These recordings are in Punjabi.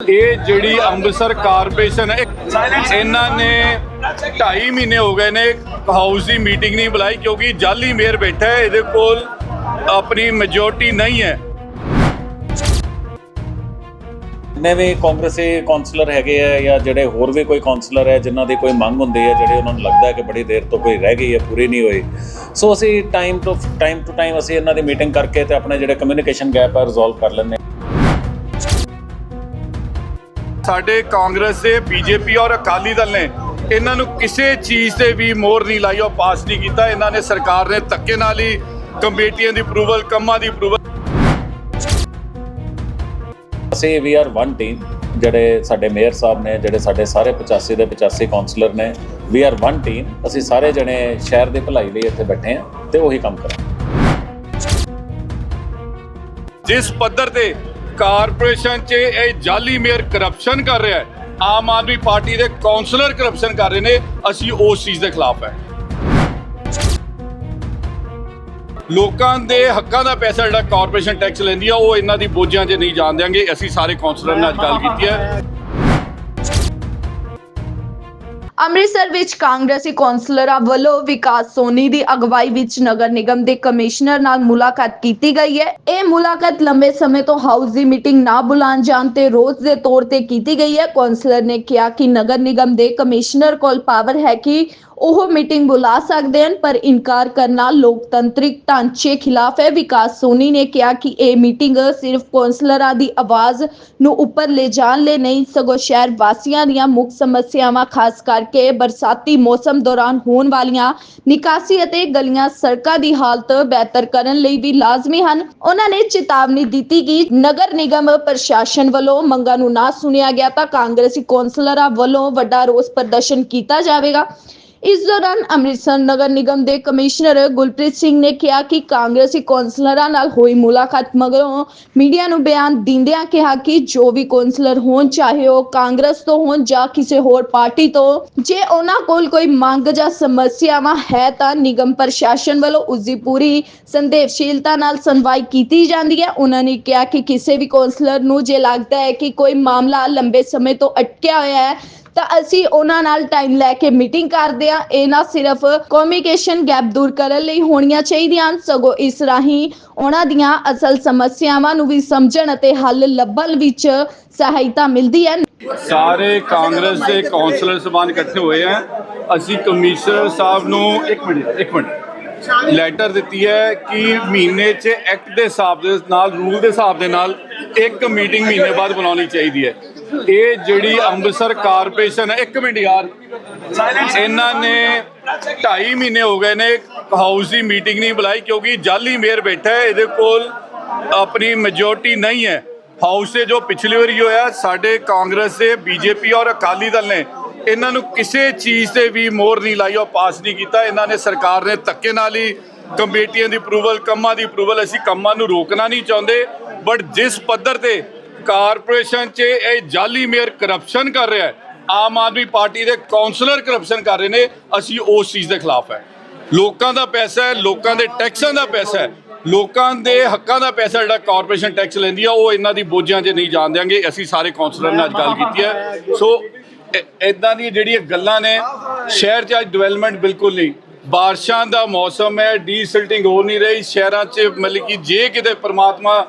ਇਹ ਜਿਹੜੀ ਅੰਮ੍ਰਿਤਸਰ ਕਾਰਪੋਰੇਸ਼ਨ ਹੈ ਇਹਨਾਂ ਨੇ 2.5 ਮਹੀਨੇ ਹੋ ਗਏ ਨੇ ਹਾਊਸ ਦੀ ਮੀਟਿੰਗ ਨਹੀਂ ਬੁਲਾਈ ਕਿਉਂਕਿ ਜਾਲੀ ਮੇਅਰ ਬੈਠਾ ਹੈ, ਇਹਦੇ ਕੋਲ ਆਪਣੀ ਮੈਜੋਰਟੀ ਨਹੀਂ ਹੈ। ਜਿੰਨੇ ਵੀ ਕਾਂਗਰਸੀ ਕਾਉਂਸਲਰ ਹੈਗੇ ਆ ਜਾਂ ਜਿਹੜੇ ਹੋਰ ਵੀ ਕੋਈ ਕਾਉਂਸਲਰ ਹੈ, ਜਿਨ੍ਹਾਂ ਦੀ ਕੋਈ ਮੰਗ ਹੁੰਦੀ ਹੈ, ਜਿਹੜੇ ਉਹਨਾਂ ਨੂੰ ਲੱਗਦਾ ਕਿ ਬੜੀ ਦੇਰ ਤੋਂ ਕੋਈ ਰਹਿ ਗਈ ਹੈ, ਪੂਰੀ ਨਹੀਂ ਹੋਈ। ਸੋ ਅਸੀਂ time to time to time ਅਸੀਂ ਇਹਨਾਂ ਦੀ ਮੀਟਿੰਗ ਕਰਕੇ ਤੇ ਆਪਣੇ ਜਿਹੜੇ ਕਮਿਊਨੀਕੇਸ਼ਨ ਗੈਪ ਹੈ ਰਿਜ਼ੋਲਵ ਕਰ ਲੈਂਦੇ ਸਾਡੇ ਕਾਂਗਰਸ ਦੇ ਬੀਜੇਪੀ ਔਰ ਅਕਾਲੀ ਦਲ ਨੇ ਇਹਨਾਂ ਨੂੰ ਕਿਸੇ ਚੀਜ਼ ਤੇ ਵੀ ਮੋਹਰ ਨਹੀਂ ਲਾਈ ਔਰ ਪਾਸ ਨਹੀਂ ਕੀਤਾ। ਇਹਨਾਂ ਨੇ ਸਰਕਾਰ ਨੇ ਧੱਕੇ ਨਾਲ ਹੀ ਕਮੇਟੀਆਂ ਦੀ ਅਪਰੂਵਲ ਕੰਮਾਂ ਦੀ ਅਪਰੂਵਲ ਅਸੀਂ ਵੀ ਆਰ ਵਨ ਟੀਮ ਜਿਹੜੇ ਸਾਡੇ ਮੇਅਰ ਸਾਹਿਬ ਨੇ ਜਿਹੜੇ ਸਾਡੇ ਸਾਰੇ 85 ਦੇ 85 ਕਾਉਂਸਲਰ ਨੇ ਵੀ ਆਰ ਵਨ ਟੀਮ ਅਸੀਂ ਸਾਰੇ ਜਣੇ ਸ਼ਹਿਰ ਦੀ ਭਲਾਈ ਲਈ ਇੱਥੇ ਬੈਠੇ ਹਾਂ ਤੇ ਉਹੀ ਕੰਮ ਕਰਾਂਗੇ। ਜਿਸ ਪੱਧਰ ਤੇ ਕਾਰਪੋਰੇਸ਼ਨ 'ਚ ਇਹ ਜਾਲੀ ਮੇਅਰ ਕਰਪਸ਼ਨ ਕਰ ਰਿਹਾ ਹੈ। ਆਮ ਆਦਮੀ ਪਾਰਟੀ ਦੇ ਕਾਉਂਸਲਰ ਕਰਪਸ਼ਨ ਕਰ ਰਹੇ ਨੇ। ਅਸੀਂ ਉਸ ਚੀਜ਼ ਦੇ ਖਿਲਾਫ ਹੈ। ਲੋਕਾਂ ਦੇ ਹੱਕਾਂ ਦਾ ਪੈਸਾ ਜਿਹੜਾ ਕਾਰਪੋਰੇਸ਼ਨ ਟੈਕਸ ਲੈਂਦੀ ਆ, ਉਹ ਇਹਨਾਂ ਦੀ ਬੋਝਾਂ 'ਚ ਨਹੀਂ ਜਾਣ ਦਿਆਂਗੇ। ਅਸੀਂ ਸਾਰੇ ਕਾਉਂਸਲਰ ਨਾਲ ਅੱਜ ਗੱਲ ਕੀਤੀ ਹੈ। ਅੰਮ੍ਰਿਤਸਰ ਵਿੱਚ ਕਾਂਗਰਸੀ ਕੌਂਸਲਰਾਂ ਵੱਲੋਂ ਵਿਕਾਸ ਸੋਨੀ ਦੀ ਅਗਵਾਈ ਵਿੱਚ ਨਗਰ ਨਿਗਮ ਦੇ ਕਮਿਸ਼ਨਰ ਨਾਲ ਮੁਲਾਕਾਤ ਕੀਤੀ ਗਈ ਹੈ। ਇਹ ਮੁਲਾਕਾਤ ਲੰਬੇ ਸਮੇਂ ਤੋਂ ਹਾਊਸ ਦੀ ਮੀਟਿੰਗ ਨਾ ਬੁਲਾਉਣ ਜਾਣ ਤੇ ਰੋਜ਼ ਦੇ ਤੌਰ ਤੇ ਕੀਤੀ ਗਈ ਹੈ। ਕੌਂਸਲਰ ਨੇ ਕਿਹਾ ਕਿ ਨਗਰ ਨਿਗਮ ਦੇ ਕਮਿਸ਼ਨਰ ਕੋਲ ਪਾਵਰ ਹੈ ਕਿ ਉਹ ਮੀਟਿੰਗ ਬੁਲਾ ਸਕਦੇ ਹਨ, ਪਰ ਇਨਕਾਰ ਕਰਨਾ ਲੋਕਤੰਤਰਿਕ ਢਾਂਚੇ ਖਿਲਾਫ ਹੈ। ਵਿਕਾਸ ਸੋਨੀ ਨੇ ਕਿਹਾ ਕਿ ਇਹ ਮੀਟਿੰਗ ਸਿਰਫ ਕੌਂਸਲਰਾਂ ਦੀ ਆਵਾਜ਼ ਨੂੰ ਉੱਪਰ ਲੈ ਜਾਣ ਲਈ ਨਹੀਂ, ਸਗੋਂ ਸ਼ਹਿਰ ਵਾਸੀਆਂ ਦੀਆਂ ਮੁੱਖ ਸਮੱਸਿਆਵਾਂ, ਖਾਸ ਕਰਕੇ ਬਰਸਾਤੀ ਮੌਸਮ ਦੌਰਾਨ ਹੋਣ ਵਾਲੀਆਂ ਨਿਕਾਸੀ ਅਤੇ ਗਲੀਆਂ ਸੜਕਾਂ ਦੀ ਹਾਲਤ ਬਿਹਤਰ ਕਰਨ ਲਈ ਵੀ ਲਾਜ਼ਮੀ ਹਨ। ਉਹਨਾਂ ਨੇ ਚੇਤਾਵਨੀ ਦਿੱਤੀ ਕਿ ਨਗਰ ਨਿਗਮ ਪ੍ਰਸ਼ਾਸਨ ਵੱਲੋਂ ਮੰਗਾਂ ਨੂੰ ਨਾ ਸੁਣਿਆ ਗਿਆ ਤਾਂ ਕਾਂਗਰਸੀ ਕੌਂਸਲਰਾਂ ਵੱਲੋਂ ਵੱਡਾ ਰੋਸ ਪ੍ਰਦਰਸ਼ਨ ਕੀਤਾ ਜਾਵੇਗਾ। ਇਸ ਦੌਰਾਨ ਅੰਮ੍ਰਿਤਸਰ ਨਗਰ ਨਿਗਮ ਦੇ ਕਮਿਸ਼ਨਰ ਗੁਲਪ੍ਰੀਤ ਸਿੰਘ ਨੇ ਕਿਹਾ ਕਿ ਕਾਂਗਰਸੀ ਕੌਂਸਲਰਾਂ ਨਾਲ ਹੋਈ ਮੁਲਾਕਾਤ ਮਗਰੋਂ ਮੀਡੀਆ ਨੂੰ ਬਿਆਨ ਦਿੰਦਿਆਂ ਕਿਹਾ ਕਿ ਜੋ ਵੀ ਕੌਂਸਲਰ ਹੋਣ, ਚਾਹੇ ਉਹ ਕਾਂਗਰਸ ਤੋਂ ਹੋਣ ਜਾਂ ਕਿਸੇ ਹੋਰ ਪਾਰਟੀ ਤੋਂ, ਜੇ ਉਹਨਾਂ ਕੋਲ ਕੋਈ ਮੰਗ ਜਾਂ ਸਮੱਸਿਆਵਾਂ ਹੈ ਤਾਂ ਨਿਗਮ ਪ੍ਰਸ਼ਾਸਨ ਵੱਲੋਂ ਉਸ ਦੀ ਪੂਰੀ ਸੰਦੇਵਸ਼ੀਲਤਾ ਨਾਲ ਸੁਣਵਾਈ ਕੀਤੀ ਜਾਂਦੀ ਹੈ। ਉਹਨਾਂ ਨੇ ਕਿਹਾ ਕਿ ਕਿਸੇ ਵੀ ਕੌਂਸਲਰ ਨੂੰ ਜੇ ਲੱਗਦਾ ਹੈ ਕਿ ਕੋਈ ਮਾਮਲਾ ਲੰਬੇ ਸਮੇਂ ਤੋਂ ਅਟਕਿਆ ਹੋਇਆ ਹੈ ਤਾਂ ਅਸੀਂ ਉਹਨਾਂ ਨਾਲ ਟਾਈਮ ਲੈ ਕੇ ਮੀਟਿੰਗ ਕਰਦੇ ਆ ਇਹ ਨਾ ਸਿਰਫ ਕਮਿਊਨੀਕੇਸ਼ਨ ਗੈਪ ਦੂਰ ਕਰਨ ਲਈ ਹੋਣੀਆਂ ਚਾਹੀਦੀਆਂ ਸਗੋਂ ਇਸ ਰਾਹੀਂ ਉਹਨਾਂ ਦੀਆਂ ਅਸਲ ਸਮੱਸਿਆਵਾਂ ਨੂੰ ਵੀ ਸਮਝਣ ਅਤੇ ਹੱਲ ਲੱਭਣ ਵਿੱਚ ਸਹਾਇਤਾ ਮਿਲਦੀ ਹੈ। ਸਾਰੇ ਕਾਂਗਰਸ ਦੇ ਕਾਉਂਸਲਰ ਸਬਾਨ ਇਕੱਠੇ ਹੋਏ ਆ। ਅਸੀਂ ਕਮਿਸ਼ਨਰ ਸਾਹਿਬ ਨੂੰ ਇੱਕ ਮਿੰਟ ਇੱਕ ਮਿੰਟ। ਲੈਟਰ ਦਿੱਤੀ ਹੈ ਕਿ ਮਹੀਨੇ 'ਚ ਐਕਟ ਦੇ ਹਿਸਾਬ ਦੇ ਨਾਲ ਰੂਲ ਦੇ ਹਿਸਾਬ ਦੇ ਨਾਲ ਇੱਕ ਮੀਟਿੰਗ ਮਹੀਨੇ ਬਾਅਦ ਬੁਲਾਉਣੀ ਚਾਹੀਦੀ ਹੈ। ਇਹ ਜਿਹੜੀ ਅੰਮ੍ਰਿਤਸਰ ਕਾਰਪੋਰੇਸ਼ਨ ਹੈ, ਇੱਕ ਮਿੰਟ ਯਾਰ। ਇਹਨਾਂ ਨੇ 2.5 ਮਹੀਨੇ ਹੋ ਗਏ ਨੇ ਹਾਊਸ ਦੀ ਮੀਟਿੰਗ ਨਹੀਂ ਬੁਲਾਈ ਕਿਉਂਕਿ ਜਾਲੀ ਮੇਅਰ ਬੈਠਾ ਹੈ, ਇਹਦੇ ਕੋਲ ਆਪਣੀ ਮੈਜੋਰਟੀ ਨਹੀਂ ਹੈ। ਹਾਊਸ 'ਤੇ ਜੋ ਪਿਛਲੀ ਵਾਰੀ ਹੋਇਆ, ਸਾਡੇ ਕਾਂਗਰਸ ਦੇ ਬੀਜੇਪੀ ਔਰ ਅਕਾਲੀ ਦਲ ਨੇ, ਇਹਨਾਂ ਨੂੰ ਕਿਸੇ ਚੀਜ਼ ਤੇ ਵੀ ਮੋਹਰ ਨਹੀਂ ਲਾਈ, ਉਹ ਪਾਸ ਨਹੀਂ ਕੀਤਾ। ਇਹਨਾਂ ਨੇ ਸਰਕਾਰ ਨੇ ਧੱਕੇ ਨਾਲ ਹੀ ਕਮੇਟੀਆਂ ਦੀ ਅਪਰੂਵਲ ਕੰਮਾਂ ਦੀ ਅਪਰੂਵਲ ਅਸੀਂ ਕੰਮਾਂ ਨੂੰ ਰੋਕਣਾ ਨਹੀਂ ਚਾਹੁੰਦੇ। ਬਟ ਜਿਸ ਪੱਧਰ ਤੇ ਕਾਰਪੋਰੇਸ਼ਨ 'ਚ ਇਹ ਜਾਲੀ ਮੇਅਰ ਕਰਪਸ਼ਨ ਕਰ ਰਿਹਾ ਹੈ। ਆਮ ਆਦਮੀ ਪਾਰਟੀ ਦੇ ਕਾਉਂਸਲਰ ਕਰਪਸ਼ਨ ਕਰ ਰਹੇ ਨੇ। ਅਸੀਂ ਉਸ ਚੀਜ਼ ਦੇ ਖਿਲਾਫ ਹੈ। ਲੋਕਾਂ ਦਾ ਪੈਸਾ ਹੈ, ਲੋਕਾਂ ਦੇ ਟੈਕਸਾਂ ਦਾ ਪੈਸਾ ਹੈ। ਲੋਕਾਂ ਦੇ ਹੱਕਾਂ ਦਾ ਪੈਸਾ ਜਿਹੜਾ ਕਾਰਪੋਰੇਸ਼ਨ ਟੈਕਸ ਲੈਂਦੀ ਆ, ਉਹ ਇਹਨਾਂ ਦੀ ਬੋਝਾਂ 'ਚ ਨਹੀਂ ਜਾਣ ਦਿਆਂਗੇ। ਅਸੀਂ ਸਾਰੇ ਕਾਉਂਸਲਰ ਨਾਲ ਅੱਜ ਗੱਲ ਕੀਤੀ ਹੈ। ਸੋ ਇਦਾਂ ਦੀ ਜਿਹੜੀਆਂ ਗੱਲਾਂ ਨੇ, ਸ਼ਹਿਰ 'ਚ ਅੱਜ ਡਿਵੈਲਪਮੈਂਟ ਬਿਲਕੁਲ ਨਹੀਂ। ਬਾਰਿਸ਼ਾਂ ਦਾ ਮੌਸਮ ਹੈ ਡੀਸਿਲਟਿੰਗ ਹੋ ਨਹੀਂ ਰਹੀ। ਸ਼ਹਿਰਾਂ 'ਚ ਮਤਲਬ ਕਿ ਜੇ ਕਿਤੇ ਪਰਮਾਤਮਾ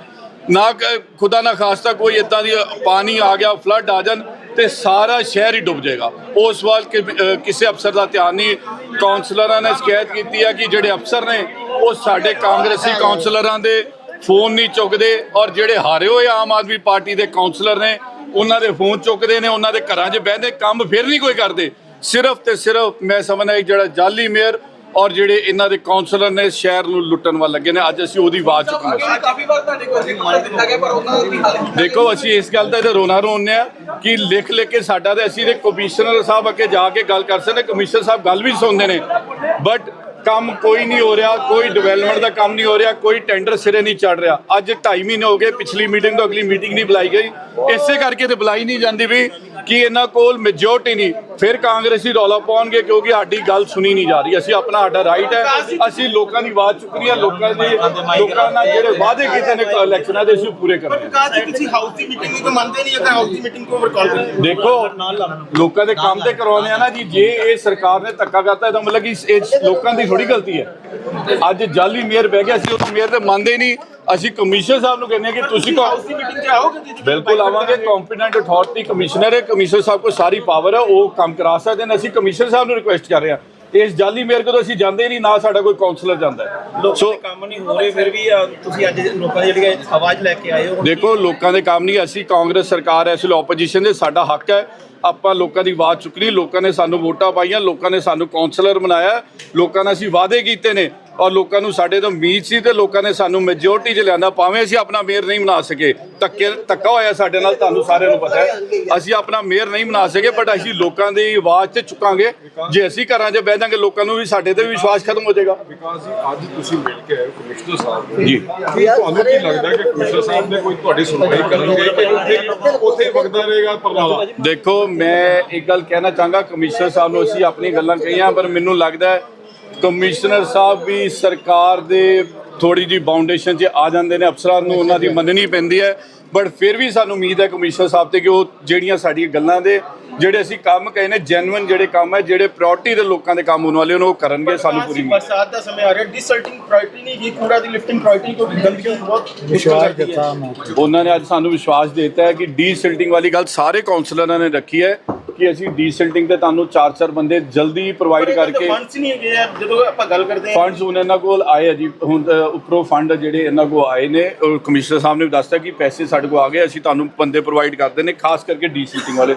ਨਾ ਖੁਦਾ ਨਾ ਖਾਸਤਾ ਕੋਈ ਇਦਾਂ ਦੀ ਪਾਣੀ ਆ ਗਿਆ ਫਲੱਡ ਆ ਜਾਣ ਤੇ ਸਾਰਾ ਸ਼ਹਿਰ ਹੀ ਡੁੱਬ ਜਾਏਗਾ। ਉਸ ਵੱਲ ਕਿ- ਕਿਸੇ ਅਫਸਰ ਦਾ ਧਿਆਨ ਨਹੀਂ ਕਾਉਂਸਲਰਾਂ ਨੇ ਸ਼ਿਕਾਇਤ ਕੀਤੀ ਹੈ ਕਿ ਜਿਹੜੇ ਅਫਸਰ ਨੇ, ਉਹ ਸਾਡੇ ਕਾਂਗਰਸੀ ਕਾਉਂਸਲਰਾਂ ਦੇ ਫੋਨ ਨਹੀਂ ਚੁੱਕਦੇ ਔਰ ਜਿਹੜੇ ਹਾਰੇ ਹੋਏ ਆਮ ਆਦਮੀ ਪਾਰਟੀ ਦੇ ਕਾਉਂਸਲਰ ਨੇ, ਉਹਨਾਂ ਦੇ ਫੋਨ ਚੁੱਕਦੇ ਨੇ, ਉਹਨਾਂ ਦੇ ਘਰਾਂ 'ਚ ਬਹਿੰਦੇ, ਕੰਮ ਫਿਰ ਨਹੀਂ ਕੋਈ ਕਰਦੇ। ਸਿਰਫ ਤੇ ਸਿਰਫ ਮੈਂ ਸਮਝਦਾ ਜਿਹੜਾ ਜਾਲੀ ਮੇਅਰ ਔਰ ਜਿਹੜੇ ਇਹਨਾਂ ਦੇ ਕਾਉਂਸਲਰ ਨੇ ਸ਼ਹਿਰ ਨੂੰ ਲੁੱਟਣ ਵੱਲ ਲੱਗੇ ਨੇ ਅੱਜ ਅਸੀਂ ਉਹਦੀ ਆਵਾਜ਼ ਚੁੱਕਾਂਗੇ ਕਾਫੀ ਵਾਰ ਤੁਹਾਡੇ ਕੋਲ ਮੰਨ ਦਿੱਤਾ ਗਿਆ ਪਰ ਉਹਨਾਂ ਦਾ ਕੀ ਹਾਲ ਹੈ? ਦੇਖੋ ਅਸੀਂ ਇਸ ਗੱਲ ਦਾ ਤੇ ਰੋਣਾ ਰੋਣੇ ਆ ਕਿ ਲਿਖ ਲਿਖ ਕੇ ਸਾਡਾ ਤੇ ਅਸੀਂ ਤੇ ਕਮਿਸ਼ਨਰ ਸਾਹਿਬ ਅੱਗੇ ਜਾ ਕੇ ਗੱਲ ਕਰ ਸਕਦੇ ਕਮਿਸ਼ਨਰ ਸਾਹਿਬ ਗੱਲ ਵੀ ਸੁਣਦੇ ਨੇ ਬਟ ਕੰਮ ਕੋਈ ਨਹੀਂ ਹੋ ਰਿਹਾ ਕੋਈ ਡਿਵੈਲਪਮੈਂਟ ਦਾ ਕੰਮ ਨਹੀਂ ਹੋ ਰਿਹਾ ਕੋਈ ਟੈਂਡਰ ਸਿਰੇ ਨਹੀਂ ਚੜ ਰਿਹਾ। ਅੱਜ 2.5 ਮਹੀਨੇ ਹੋ ਗਏ ਪਿਛਲੀ ਮੀਟਿੰਗ ਤੋਂ ਅਗਲੀ ਮੀਟਿੰਗ ਨਹੀਂ ਬੁਲਾਈ ਗਈ। ਇਸੇ ਕਰਕੇ ਤੇ ਬੁਲਾਈ ਨਹੀਂ ਜਾਂਦੀ ਵੀ ਕਿ ਇਹਨਾਂ ਕੋਲ ਮੈਜੋਰਟੀ ਨਹੀਂ। ਫਿਰ ਕਾਂਗਰਸੀ ਰੌਲਾ ਪਾਉਣਗੇ ਕਿਉਂਕਿ ਸਾਡੀ ਗੱਲ ਸੁਣੀ ਨਹੀਂ ਜਾ ਰਹੀ। ਅਸੀਂ ਆਪਣਾ ਸਾਡਾ ਰਾਈਟ ਹੈ। ਅਸੀਂ ਲੋਕਾਂ ਦੀ ਆਵਾਜ਼ ਚੁੱਕਣੀ ਹੈ ਲੋਕਾਂ ਦੇ ਲੋਕਾਂ ਨਾਲ ਜਿਹੜੇ ਵਾਅਦੇ ਕੀਤੇ ਨੇ ਇਲੈਕਸ਼ਨਾਂ ਦੇ ਅਸੀਂ ਪੂਰੇ ਕਰਨੇ। ਕਾਜ ਕਿਸੇ ਹਾਊਸ ਦੀ ਮੀਟਿੰਗ ਨੂੰ ਮੰਨਦੇ ਨਹੀਂ ਅਗਰ ਹਾਊਸ ਦੀ ਮੀਟਿੰਗ ਕੋ ਓਵਰ ਕਾਲ ਕਰਦੇ ਦੇਖੋ ਲੋਕਾਂ ਦੇ ਕੰਮ ਤੇ ਕਰਵਾਉਣੇ ਆ ਨਾ ਜੀ। ਜੇ ਇਹ ਸਰਕਾਰ ਨੇ ਧੱਕਾ ਕਰਤਾ ਇਹਦਾ ਮਤਲਬ ਕਿ ਇਹ ਲੋਕਾਂ ਦੀ ਥੋੜੀ ਗਲਤੀ ਹੈ। ਅੱਜ ਜਾਲੀ ਮੇਅਰ ਬਹਿ ਗਿਆ ਸੀ ਉਹ ਮੇਅਰ ਤੇ ਮੰਨਦੇ ਨਹੀਂ। ਅਸੀਂ ਕਮਿਸ਼ਨਰ ਸਾਹਿਬ ਨੂੰ ਕਹਿੰਦੇ ਕਿ ਤੁਸੀਂ ਹਾਊਸ ਦੀ ਮੀਟਿੰਗ 'ਚ ਆਓਗੇ ਜੀ ਬਿਲਕੁਲ ਆਵਾਂਗੇ ਕੰਪੀਟੈਂਟ ਅਥਾਰਟੀ ਕਮਿਸ਼ਨਰ ਹੈ ਕਮਿਸ਼ਨਰ ਸਾਹਿਬ ਕੋਲ ਸਾਰੀ ਪਾਵਰ ਹੈ ਉਹ ਕੰਮ ਕਰਾ ਸਕਦੇ ਨੇ। ਅਸੀਂ ਕਮਿਸ਼ਨਰ ਸਾਹਿਬ ਨੂੰ ਰਿਕੁਐਸਟ ਕਰ ਰਹੇ ਹਾਂ। ਇਸ ਜਾਲੀ ਮੇਅਰ ਕੋਲ ਅਸੀਂ ਜਾਂਦੇ ਹੀ ਨਹੀਂ ਨਾ ਸਾਡਾ ਕੋਈ ਕਾਉਂਸਲਰ ਜਾਂਦਾ ਹੈ। ਸੋ ਕੰਮ ਨਹੀਂ ਹੋ ਰਹੇ ਫਿਰ ਵੀ ਤੁਸੀਂ ਅੱਜ ਲੋਕਾਂ ਦੀ ਜਿਹੜੀ ਆਵਾਜ਼ ਲੈ ਕੇ ਆਏ ਹੋ। ਦੇਖੋ ਲੋਕਾਂ ਦੇ ਕੰਮ ਨਹੀਂ ਅਸੀਂ ਕਾਂਗਰਸ ਸਰਕਾਰ ਐ ਇਸ ਲਈ ਆਪੋਜੀਸ਼ਨ ਦੇ ਸਾਡਾ ਹੱਕ ਹੈ। ਆਪਾਂ ਲੋਕਾਂ ਦੀ ਆਵਾਜ਼ ਚੁੱਕਣੀ ਲੋਕਾਂ ਨੇ ਸਾਨੂੰ ਵੋਟਾਂ ਪਾਈਆਂ ਲੋਕਾਂ ਨੇ ਸਾਨੂੰ ਕਾਉਂਸਲਰ ਬਣਾਇਆ। ਲੋਕਾਂ ਨਾਲ ਅਸੀਂ ਵਾਅਦੇ ਕੀਤੇ ਨੇ। ਔਰ ਲੋਕਾਂ ਨੂੰ ਸਾਡੇ ਤੋਂ ਉਮੀਦ ਸੀ ਤੇ ਲੋਕਾਂ ਨੇ ਸਾਨੂੰ ਮੈਜੋਰਟੀ 'ਚ ਲਿਆਂਦਾ ਭਾਵੇਂ ਅਸੀਂ ਆਪਣਾ ਮੇਅਰ ਨਹੀਂ ਬਣਾ ਸਕੇ। ਧੱਕੇ ਧੱਕਾ ਹੋਇਆ ਸਾਡੇ ਨਾਲ ਤੁਹਾਨੂੰ ਸਾਰਿਆਂ ਨੂੰ ਪਤਾ ਹੈ। ਅਸੀਂ ਆਪਣਾ ਮੇਅਰ ਨਹੀਂ ਬਣਾ ਸਕੇ ਬਟ ਅਸੀਂ ਲੋਕਾਂ ਦੀ ਆਵਾਜ਼ ਤੇ ਚੁੱਕਾਂਗੇ। ਜੇ ਅਸੀਂ ਘਰਾਂ 'ਚ ਬਹਿ ਜਾਾਂਗੇ ਲੋਕਾਂ ਨੂੰ ਵੀ ਸਾਡੇ ਤੇ ਵਿਸ਼ਵਾਸ ਖਤਮ ਹੋ ਜਾਏਗਾ। ਵਿਕਾਸ ਜੀ ਅੱਜ ਤੁਸੀਂ ਮਿਲ ਕੇ ਆਏ ਹੋ ਕਮਿਸ਼ਨਰ ਸਾਹਿਬ ਨੂੰ ਜੀ। ਕੀ ਤੁਹਾਨੂੰ ਕੀ ਲੱਗਦਾ ਕਿ ਕਮਿਸ਼ਨਰ ਸਾਹਿਬ ਨੇ ਕੋਈ ਤੁਹਾਡੀ ਸੁਣਵਾਈ ਕਰਨਗੇ ਕਿ ਉੱਥੇ ਉੱਥੇ ਹੀ ਵਗਦਾ ਰਹੇਗਾ ਪਰਨਾਵਾ ਦੇਖੋ ਮੈਂ ਇੱਕ ਗੱਲ ਕਹਿਣਾ ਚਾਹਾਂਗਾ ਕਮਿਸ਼ਨਰ ਸਾਹਿਬ ਨੂੰ ਅਸੀਂ ਆਪਣੀ ਗੱਲਾਂ ਕਹੀਆਂ ਪਰ ਮੈਨੂੰ ਲੱਗਦਾ ਹੈ ਕਮਿਸ਼ਨਰ ਸਾਹਿਬ ਵੀ ਸਰਕਾਰ ਦੇ ਥੋੜੀ ਜੀ ਬਾਉਂਡੇਸ਼ਨ 'ਚ ਆ ਜਾਂਦੇ ਨੇ ਅਫਸਰਾਂ ਨੂੰ ਉਹਨਾਂ ਦੀ ਮੰਨਣੀ ਪੈਂਦੀ ਹੈ। ਬਟ ਫਿਰ ਵੀ ਸਾਨੂੰ ਉਮੀਦ ਹੈ ਕਮਿਸ਼ਨਰ ਸਾਹਿਬ ਤੇ ਕਿ ਉਹ ਜਿਹੜੀਆਂ ਸਾਡੀਆਂ ਗੱਲਾਂ ਦੇ ਜਿਹੜੇ ਅਸੀਂ ਕੰਮ ਕਹੇ ਨੇ ਜੈਨੂਇਨ ਜਿਹੜੇ ਕੰਮ ਹੈ ਜਿਹੜੇ ਪ੍ਰਾਇੋਰਟੀ ਦੇ ਲੋਕਾਂ ਦੇ ਕੰਮ ਹੋਣ ਵਾਲੇ ਉਹਨਾਂ ਉਹ ਕਰਨਗੇ ਸਾਨੂੰ ਪੂਰੀ ਉਮੀਦ ਹੈ। ਬਰਸਾਤ ਦਾ ਸਮੇਂ ਆ ਰਿਹਾ ਡਿਸਲਟਿੰਗ ਪ੍ਰਾਇੋਰਟੀ ਨਹੀਂ ਹੀ ਕੂੜਾ ਦੀ ਲਿਫਟਿੰਗ ਪ੍ਰਾਇੋਰਟੀ ਕਿਉਂਕਿ ਗੰਦਗੀ ਬਹੁਤ ਵਿਸ਼ਵਾਸ ਦਿੱਤਾ ਉਹਨਾਂ ਨੇ। ਅੱਜ ਸਾਨੂੰ ਵਿਸ਼ਵਾਸ ਦਿੱਤਾ ਹੈ ਕਿ ਡੀਸਿਲਟਿੰਗ ਵਾਲੀ ਗੱਲ ਸਾਰੇ ਕਾਉਂਸਲਰਾਂ ਨੇ ਰੱਖੀ ਹੈ। ਕਿ ਅਸੀਂ ਡੀਸਿਲਟਿੰਗ ਤੇ ਤੁਹਾਨੂੰ ਚਾਰ ਚਾਰ ਬੰਦੇ ਜਲਦੀ ਪ੍ਰੋਵਾਈਡ ਕਰਕੇ ਫੰਡਸ ਨਹੀਂ ਹੈਗੇ ਆ, ਜਦੋਂ ਆਪਾਂ ਗੱਲ ਕਰਦੇ ਹਾਂ। ਫੰਡਸ ਹੁਣ ਇਹਨਾਂ ਕੋਲ ਆਏ ਆ ਜੀ। ਹੁਣ ਉੱਪਰੋਂ ਫੰਡ ਜਿਹੜੇ ਇਹਨਾਂ ਕੋਲ ਆਏ ਨੇ ਕਮਿਸ਼ਨਰ ਸਾਹਿਬ ਨੇ ਵੀ ਦੱਸਤਾ ਕਿ ਪੈਸੇ ਸਾਡੇ ਕੋਲ ਆ ਗਏ ਅਸੀਂ ਤੁਹਾਨੂੰ ਬੰਦੇ ਪ੍ਰੋਵਾਈਡ ਕਰਦੇ ਨੇ ਖਾਸ ਕਰਕੇ ਡੀਸੀਟਿੰਗ ਵਾਲੇ।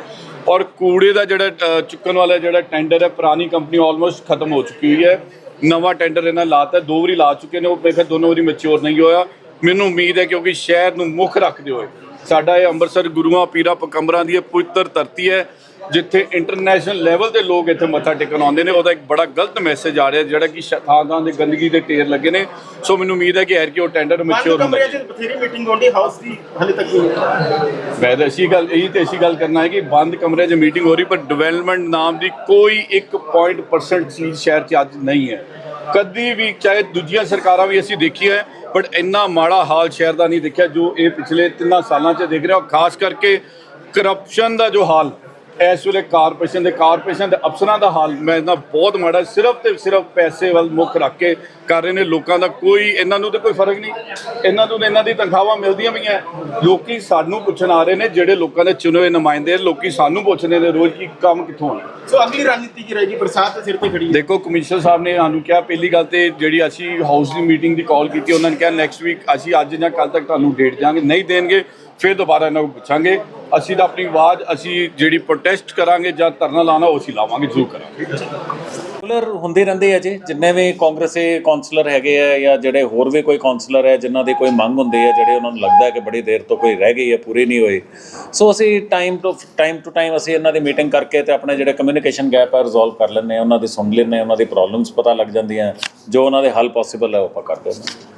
ਔਰ ਕੂੜੇ ਦਾ ਜਿਹੜਾ ਚੁੱਕਣ ਵਾਲਾ ਜਿਹੜਾ ਟੈਂਡਰ ਹੈ ਪੁਰਾਣੀ ਕੰਪਨੀ ਆਲਮੋਸਟ ਖਤਮ ਹੋ ਚੁੱਕੀ ਹੋਈ ਹੈ। ਨਵਾਂ ਟੈਂਡਰ ਇਹਨਾਂ ਲਾਤਾ ਦੋ ਵਾਰੀ ਲਾ ਚੁੱਕੇ ਨੇ ਉਹ ਖਿਆਲ ਦੋਨੋਂ ਵਾਰੀ ਮੈਚੁਰ ਨਹੀਂ ਹੋਇਆ। ਮੈਨੂੰ ਉਮੀਦ ਹੈ ਕਿਉਂਕਿ ਸ਼ਹਿਰ ਨੂੰ ਮੁੱਖ ਰੱਖਦੇ ਹੋਏ ਸਾਡਾ ਇਹ ਅੰਮ੍ਰਿਤਸਰ ਗੁਰੂਆਂ ਪੀਰਾਂ ਪਕੰਬਰਾਂ ਦੀ ਇਹ ਪਵਿੱਤਰ ਧਰਤੀ ਹੈ। ਜਿੱਥੇ ਇੰਟਰਨੈਸ਼ਨਲ ਲੈਵਲ ਤੇ ਲੋਕ ਇੱਥੇ ਮੱਥਾ ਟੇਕਣ ਆਉਂਦੇ ਨੇ ਉਹਦਾ ਇੱਕ ਬੜਾ ਗਲਤ ਮੈਸੇਜ ਆ ਰਿਹਾ ਜਿਹੜਾ ਕਿ ਥਾਂ ਥਾਂ ਦੇ ਗੰਦਗੀ ਦੇ ਢੇਰ ਲੱਗੇ ਨੇ। ਸੋ ਮੈਨੂੰ ਉਮੀਦ ਹੈ ਕਿ ਐਰ ਕਿ ਉਹ ਟੈਂਡਰ ਮੈਚੁਰ ਹੁੰਦਾ। 'ਚ ਬਥੇਰੀ ਮੀਟਿੰਗ ਹੋਣੀ ਹਾਊਸ ਦੀ ਹਲੇ ਤੱਕ ਨਹੀਂ ਹੋਈ। ਮੈਂ ਤਾਂ ਇਸੀ ਗੱਲ ਇਹੀ ਤੇ ਇਸੀ ਗੱਲ ਕਰਨਾ ਹੈ ਕਿ ਬੰਦ ਕਮਰੇ 'ਚ ਮੀਟਿੰਗ ਹੋ ਰਹੀ ਪਰ ਡਿਵੈਲਪਮੈਂਟ ਨਾਮ ਦੀ ਕੋਈ 1% ਚੀਜ਼ ਸ਼ਹਿਰ 'ਚ ਅੱਜ ਨਹੀਂ ਹੈ। ਕਦੀ ਵੀ ਚਾਹੇ ਦੂਜੀਆਂ ਸਰਕਾਰਾਂ ਵੀ ਅਸੀਂ ਦੇਖੀ ਹੈ ਬਟ ਇੰਨਾ ਮਾੜਾ ਹਾਲ ਸ਼ਹਿਰ ਦਾ ਨਹੀਂ ਦੇਖਿਆ ਜੋ ਇਹ ਪਿਛਲੇ ਤਿੰਨਾਂ ਸਾਲਾਂ 'ਚ ਦੇਖ ਰਿਹਾ ਖਾਸ ਕਰਕੇ ਕਰਪਸ਼ਨ ਦਾ ਜੋ ਹਾਲ। ਇਸ ਵੇਲੇ ਕਾਰਪੋਰੇਸ਼ਨ ਦੇ ਕਾਰਪੋਰੇਸ਼ਨ ਦੇ ਅਫਸਰਾਂ ਦਾ ਹਾਲ ਮੈਂ ਇਹਦਾ ਬਹੁਤ ਮਾੜਾ ਹੈ। ਸਿਰਫ ਤੇ ਸਿਰਫ ਪੈਸੇ ਵੱਲ ਮੁੱਖ ਰੱਖ ਕੇ ਕਰ ਰਹੇ ਨੇ ਲੋਕਾਂ ਦਾ ਕੋਈ ਇਹਨਾਂ ਨੂੰ ਤੇ ਕੋਈ ਫ਼ਰਕ ਨਹੀਂ। ਇਹਨਾਂ ਨੂੰ ਤਾਂ ਇਹਨਾਂ ਦੀ ਤਨਖਾਹਾਂ ਮਿਲਦੀਆਂ ਪਈਆਂ ਲੋਕੀ ਸਾਨੂੰ ਪੁੱਛਣ ਆ ਰਹੇ ਨੇ ਜਿਹੜੇ ਲੋਕਾਂ ਦੇ ਚੁਣੇ ਹੋਏ ਨੁਮਾਇੰਦੇ ਲੋਕੀ ਸਾਨੂੰ ਪੁੱਛਦੇ ਨੇ ਰੋਜ਼ ਕੀ ਕੰਮ ਕਿੱਥੋਂ ਆਉਣਾ। ਸੋ ਅਗਲੀ ਰਣਨੀਤੀ ਕੀ ਰਹੇਗੀ? ਬਰਸਾਤ ਦੇ ਸਿਰ ਤੇ ਖੜੀ ਹੈ। ਦੇਖੋ ਕਮਿਸ਼ਨਰ ਸਾਹਿਬ ਨੇ ਸਾਨੂੰ ਕਿਹਾ ਪਹਿਲੀ ਗੱਲ ਤੇ ਜਿਹੜੀ ਅਸੀਂ ਹਾਊਸ ਦੀ ਮੀਟਿੰਗ ਦੀ ਕਾਲ ਕੀਤੀ ਉਹਨਾਂ ਨੇ ਕਿਹਾ ਨੈਕਸਟ ਵੀਕ ਅਸੀਂ ਅੱਜ ਜਾਂ ਕੱਲ ਤੱਕ ਤੁਹਾਨੂੰ ਡੇਟ ਦਿਆਂਗੇ। ਨਹੀਂ ਦੇਣਗੇ ਫਿਰ ਦੁਬਾਰਾ ਇਹਨਾਂ ਨੂੰ ਪੁੱਛਾਂਗੇ। ਅਸੀਂ ਤਾਂ ਆਪਣੀ ਆਵਾਜ਼, ਅਸੀਂ ਜਿਹੜੀ ਪ੍ਰੋਟੈਸਟ ਕਰਾਂਗੇ ਜਾਂ ਧਰਨਾ ਲਾਣਾ ਉਹ ਅਸੀਂ ਲਾਵਾਂਗੇ, ਜ਼ਰੂਰ ਕਰਾਂਗੇ। ਰੈਗੂਲਰ ਹੁੰਦੇ ਰਹਿੰਦੇ ਆ ਜੀ, ਜਿੰਨੇ ਵੀ ਕਾਂਗਰਸੀ ਕਾਉਂਸਲਰ ਹੈਗੇ ਆ ਜਾਂ ਜਿਹੜੇ ਹੋਰ ਵੀ ਕੋਈ ਕਾਉਂਸਲਰ ਹੈ, ਜਿਨ੍ਹਾਂ ਦੀ ਕੋਈ ਮੰਗ ਹੁੰਦੀ ਹੈ ਜਿਹੜੇ ਉਹਨਾਂ ਨੂੰ ਲੱਗਦਾ ਹੈ ਕਿ ਬੜੀ ਦੇਰ ਤੋਂ ਕੋਈ ਰਹਿ ਗਈ ਹੈ ਪੂਰੀ ਨਹੀਂ ਹੋਈ ਸੋ ਅਸੀਂ time to time to time ਅਸੀਂ ਇਹਨਾਂ ਦੀ ਮੀਟਿੰਗ ਕਰਕੇ ਤੇ ਆਪਣੇ ਜਿਹੜੇ ਕਮਿਊਨੀਕੇਸ਼ਨ ਗੈਪ ਹੈ ਰਿਜ਼ੋਲਵ ਕਰ ਲੈਂਦੇ ਆ, ਉਹਨਾਂ ਦੀ ਸੁਣ ਲੈਂਦੇ ਆ, ਉਹਨਾਂ ਦੀ ਪ੍ਰੋਬਲਮਸ ਪਤਾ ਲੱਗ ਜਾਂਦੀਆਂ ਜੋ ਉਹਨਾਂ ਦੇ ਹੱਲ ਪੋਸੀਬਲ ਹੈ ਉਹ ਆਪਾਂ ਕਰਦੇ ਹਾਂ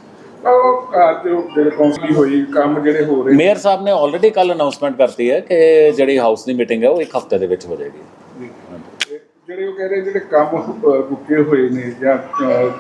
ਉਹ ਅੱਜ ਜਿਹੜੇ ਕੌਂਸਲੀ ਹੋਈ ਕੰਮ ਜਿਹੜੇ ਹੋ ਰਹੇ ਮੇਅਰ ਸਾਹਿਬ ਨੇ ਆਲਰੇਡੀ ਕੱਲ ਅਨਾਉਂਸਮੈਂਟ ਕਰਤੀ ਹੈ ਕਿ ਜਿਹੜੀ ਹਾਊਸ ਦੀ ਮੀਟਿੰਗ ਹੈ ਉਹ ਇੱਕ ਹਫ਼ਤੇ ਦੇ ਵਿੱਚ ਹੋ ਜਾਏਗੀ। ਜਿਹੜੇ ਉਹ ਕਹਿ ਰਹੇ ਜਿਹੜੇ ਕੰਮ ਰੁਕੇ ਹੋਏ ਨੇ ਜਾਂ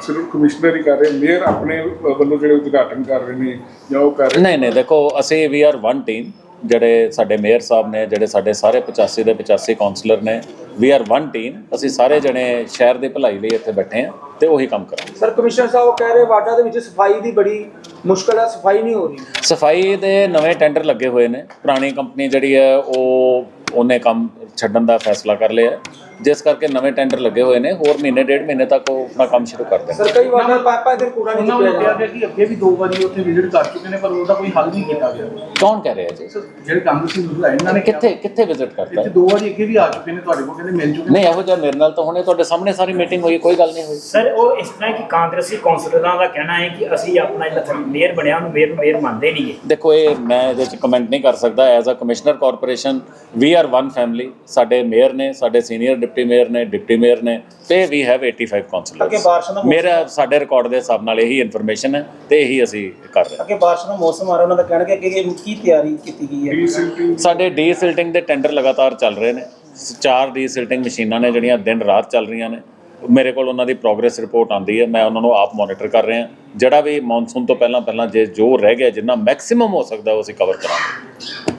ਸਿਰਫ ਕਮਿਸ਼ਨਰ ਹੀ ਕਰ ਰਹੇ ਮੇਅਰ ਆਪਣੇ ਵੱਲੋਂ ਜਿਹੜੇ ਉਦਘਾਟਨ ਕਰ ਰਹੇ ਨੇ ਜਾਂ ਉਹ ਕਰ ਰਹੇ ਨਹੀਂ ਨਹੀਂ ਦੇਖੋ ਅਸੀਂ ਵੀ ਆਰ ਵਨ ਟੀਮ ਜਿਹੜੇ ਸਾਡੇ ਮੇਅਰ ਸਾਹਿਬ ਨੇ ਜਿਹੜੇ ਸਾਡੇ ਸਾਰੇ 85 ਦੇ 85 ਕਾਉਂਸਲਰ ਨੇ ਵੀ ਆਰ ਵਨ ਟੀਮ ਅਸੀਂ ਸਾਰੇ ਜਣੇ ਸ਼ਹਿਰ ਦੀ ਭਲਾਈ ਲਈ ਇੱਥੇ ਬੈਠੇ ਹਾਂ। ਤੇ ਉਹੀ ਕੰਮ ਕਰਾਂਗੇ। ਸਰ ਕਮਿਸ਼ਨਰ ਸਾਹਿਬ ਉਹ ਕਹਿ ਰਹੇ ਵਾਟਾ ਦੇ ਵਿੱਚ ਸਫ਼ਾਈ ਦੀ ਬੜੀ ਮੁਸ਼ਕਲ ਹੈ ਸਫ਼ਾਈ ਨਹੀਂ ਹੋ ਰਹੀ। ਸਫ਼ਾਈ ਦੇ ਨਵੇਂ ਟੈਂਡਰ ਲੱਗੇ ਹੋਏ ਨੇ। ਪੁਰਾਣੀ ਕੰਪਨੀ ਜਿਹੜੀ ਹੈ ਉਹ ਉਹਨੇ ਕੰਮ ਛੱਡਣ ਦਾ ਫੈਸਲਾ ਕਰ ਲਿਆ। ਜਿਸ ਕਰਕੇ ਨਵੇਂ ਟੈਂਡਰ ਲੱਗੇ ਹੋਏ ਨੇ ਹੋਰ ਮਹੀਨੇ ਡੇਢ ਮਹੀਨੇ ਤੱਕ ਉਹ ਆਪਣਾ ਕੰਮ ਸ਼ੁਰੂ ਕਰ ਦੇਣਗੇ। ਸਰ ਕਈ ਵਾਰ ਪਾਪਾ ਇਧਰ ਕੂੜਾ ਨਹੀਂ ਉਹਨਾਂ ਨੂੰ ਕਿਹਾ ਗਿਆ ਕਿ ਅੱਗੇ ਵੀ ਦੋ ਵਾਰੀ ਉੱਥੇ ਵਿਜ਼ਿਟ ਕਰ ਚੁੱਕੇ ਨੇ ਪਰ ਉਹਦਾ ਕੋਈ ਹੱਲ ਨਹੀਂ ਕੀਤਾ ਗਿਆ। ਕੌਣ ਕਹਿ ਰਿਹਾ ਜੀ? ਜਿਹੜੇ ਕਾਂਗਰਸੀ ਲੀਡਰ ਆਏ ਇਹਨਾਂ ਨੇ ਕਿਹਾ। ਕਿੱਥੇ ਕਿੱਥੇ ਵਿਜ਼ਿਟ ਕਰਤਾ? ਇੱਥੇ ਦੋ ਵਾਰੀ ਅੱਗੇ ਵੀ ਆ ਚੁੱਕੇ ਨੇ ਤੁਹਾਡੇ ਕੋਲ ਕਹਿੰਦੇ ਮਿਲ ਚੁੱਕੇ ਨੇ। ਨਹੀਂ ਇਹੋ ਜਿਹਾ ਮੇਰੇ ਨਾਲ ਤਾਂ ਹੁਣੇ ਤੁਹਾਡੇ ਸਾਹਮਣੇ ਸਾਰੀ ਮੀਟਿੰਗ ਹੋਈ ਕੋਈ ਗੱਲ ਨਹੀਂ ਹੋਈ। ਸਰ ਉਹ ਇਸ ਤਰ੍ਹਾਂ ਕਿ ਕਾਂਗਰਸੀ ਕੌਂਸਲਰਾਂ ਦਾ ਕਹਿਣਾ ਹੈ ਕਿ ਅਸੀਂ ਆਪਣਾ ਜਿਹੜਾ ਮੇਅਰ ਬਣਿਆ ਉਹਨੂੰ ਮੇਅਰ ਮੇਅਰ ਮੰਨਦੇ ਨਹੀਂਗੇ ਦੇਖੋ ਇਹ ਮੈਂ ਇਹਦੇ ਚ ਕਮੈਂਟ ਨਹੀਂ ਕਰ ਸਕਦਾ as a commissioner corporation we are one family ਸਾਡੇ ਮੇਅਰ ਨੇ ਸਾਡੇ ਸੀਨੀਅਰ ਡਿਪਟੀ ਮੇਅਰ ਨੇ ਡਿਪਟੀ ਮੇਅਰ ਨੇ ਤੇ ਵੀ ਹੈਵ 85 ਅੱਗੇ ਬਾਰਿਸ਼ਾਂ ਦਾ ਕਾਉਂਸਲਰਸ ਮੇਰਾ ਸਾਡੇ ਰਿਕਾਰਡ ਦੇ ਹਿਸਾਬ ਨਾਲ ਇਹੀ ਇਨਫੋਰਮੇਸ਼ਨ ਹੈ ਤੇ ਇਹੀ ਅਸੀਂ ਕਰ ਰਹੇ ਹਾਂ। ਅੱਗੇ ਬਾਰਿਸ਼ ਦਾ ਮੌਸਮ ਆ ਰਿਹਾ ਉਹਨਾਂ ਦਾ ਕਹਿਣਾ ਕਿ ਅੱਗੇ ਕੀ ਤਿਆਰੀ ਕੀਤੀ ਗਈ ਹੈ? ਡੀਸਿਲਟਿੰਗ ਸਾਡੇ ਡੀ ਸਿਲਟਿੰਗ ਦੇ ਟੈਂਡਰ ਲਗਾਤਾਰ ਚੱਲ ਰਹੇ ਨੇ। ਚਾਰ ਡੀ ਸਿਲਟਿੰਗ ਮਸ਼ੀਨਾਂ ਨੇ ਜਿਹੜੀਆਂ ਦਿਨ ਰਾਤ ਚੱਲ ਰਹੀਆਂ ਨੇ। ਮੇਰੇ ਕੋਲ ਉਹਨਾਂ ਦੀ ਪ੍ਰੋਗਰੈਸ ਰਿਪੋਰਟ ਆਉਂਦੀ ਹੈ ਮੈਂ ਉਹਨਾਂ ਨੂੰ ਆਪ ਮੋਨੀਟਰ ਕਰ ਰਿਹਾ। ਜਿਹੜਾ ਵੀ ਮੌਨਸੂਨ ਤੋਂ ਪਹਿਲਾਂ ਪਹਿਲਾਂ ਜੇ ਜੋ ਰਹਿ ਗਿਆ ਜਿੰਨਾ ਮੈਕਸਿਮਮ ਹੋ ਸਕਦਾ ਉਹ ਅਸੀਂ ਕਵਰ ਕਰਾਂਗੇ।